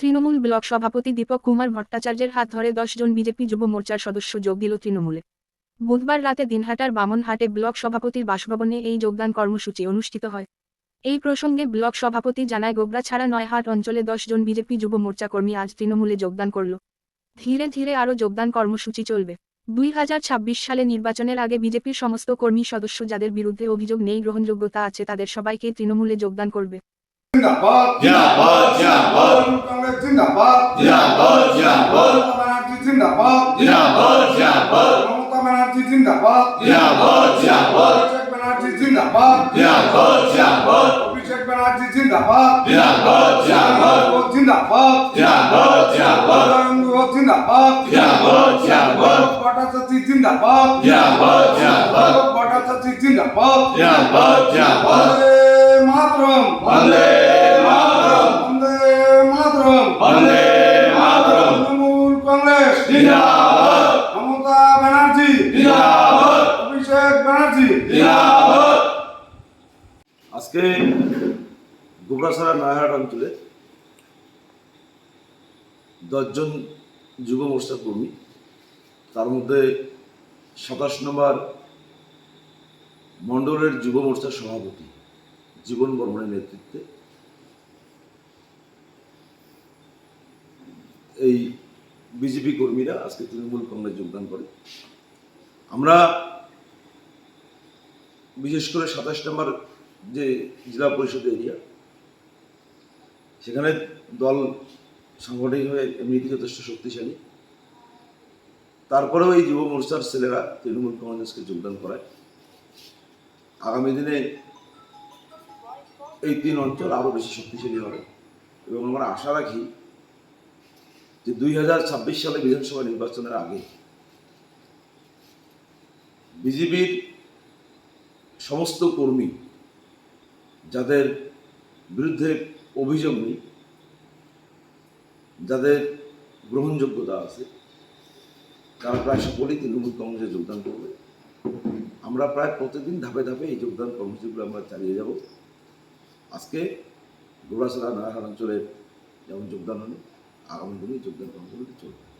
Trinamool block সভাপতি দীপক কুমার ভট্টাচার্যের হাত ধরে জন বিজেপি যুব মোর্চার সদস্য যোগ দিল তৃণমূলে। বুধবার রাতে দিনহাটার বামনহাটে ব্লক সভাপতির বাসভবনে এই যোগদান কর্মসূচি অনুষ্ঠিত হয়। এই প্রসঙ্গে ব্লক সভাপতি জানায়, গোবরা ছাড়া নয়হাট অঞ্চলে জন বিজেপি যুব মোর্চা কর্মী আজ তৃণমূলে যোগদান করল। ধীরে ধীরে আরও যোগদান কর্মসূচি চলবে। দুই হাজার ছাব্বিশ সালে নির্বাচনের আগে বিজেপির সমস্ত কর্মী সদস্য যাদের বিরুদ্ধে অভিযোগ নেই, গ্রহণযোগ্যতা আছে, তাদের সবাইকে তৃণমূলে যোগদান করবে। জিন্দাবাদ। ব্যানার্জি জিন্দাবাদ। জিন্দাবাদ জিন্দাবাদ। মমতা ব্যানার্জি জিন্দাবাদ। জিন্দাবাদ জিন্দাবাদ। অভিষেক ব্যানার্জি জিন্দাবাদ। জিন্দাবাদ জিন্দাবাদ। অভিষেক ব্যানার্জি জিন্দাবাদ। জিন্দাবাদ জিন্দাবাদ। জিন্দাবাদ। জিন্দাবাদ জিন্দাবাদ। জিন্দাবাদ। জিন্দাবাদ জিন্দাবাদ। ভট্টাচার্য জিন্দাবাদ। জিন্দাবাদ জিন্দাবাদ। ভট্টাচার্য জিন্দাবাদ। জিন্দাবাদ জিন্দাবাদ। মাতরম। বন্দে মমতা ব্যানার্জি। জিন্দাবাদ। অভিষেক ব্যানার্জি। জিন্দাবাদ। আজকে গোবরাছড়া নয়াহাট অঞ্চলে দশজন যুব মোর্চা কর্মী তার মধ্যে সাতাশ নম্বর মণ্ডলের যুব মোর্চার সভাপতি জীবন বর্মনের নেতৃত্বে এই বিজেপি কর্মীরা আজকে তৃণমূল কংগ্রেস যোগদান করে। আমরা বিশেষ করে সাতাশ নম্বর যে জেলা পরিষদ এরিয়া, সেখানে দল সাংগঠনিকভাবে এমনিতে যথেষ্ট শক্তিশালী। তারপরেও এই যুব মোর্চার ছেলেরা তৃণমূল কংগ্রেসকে যোগদান করায়। আগামী দিনে এই তিন অঞ্চল আরও বেশি শক্তিশালী হবে। এবং আমরা আশা রাখি যে দুই হাজার ছাব্বিশ সালে বিধানসভা নির্বাচনের আগে বিজেপির সমস্ত কর্মী যাদের বিরুদ্ধে অভিযোগ নেই, যাদের গ্রহণযোগ্যতা আছে, তারা প্রায় সকলেই তৃণমূল কংগ্রেসে যোগদান করবে। আমরা প্রায় প্রতিদিন ধাপে ধাপে এই যোগদান কর্মসূচিগুলো আমরা চালিয়ে যাব। আজকে গোড়াছড়া নারায়ণ অঞ্চলের যেমন যোগদান হলো আগামী দিনে যোগদান কর্মসূচি চলবে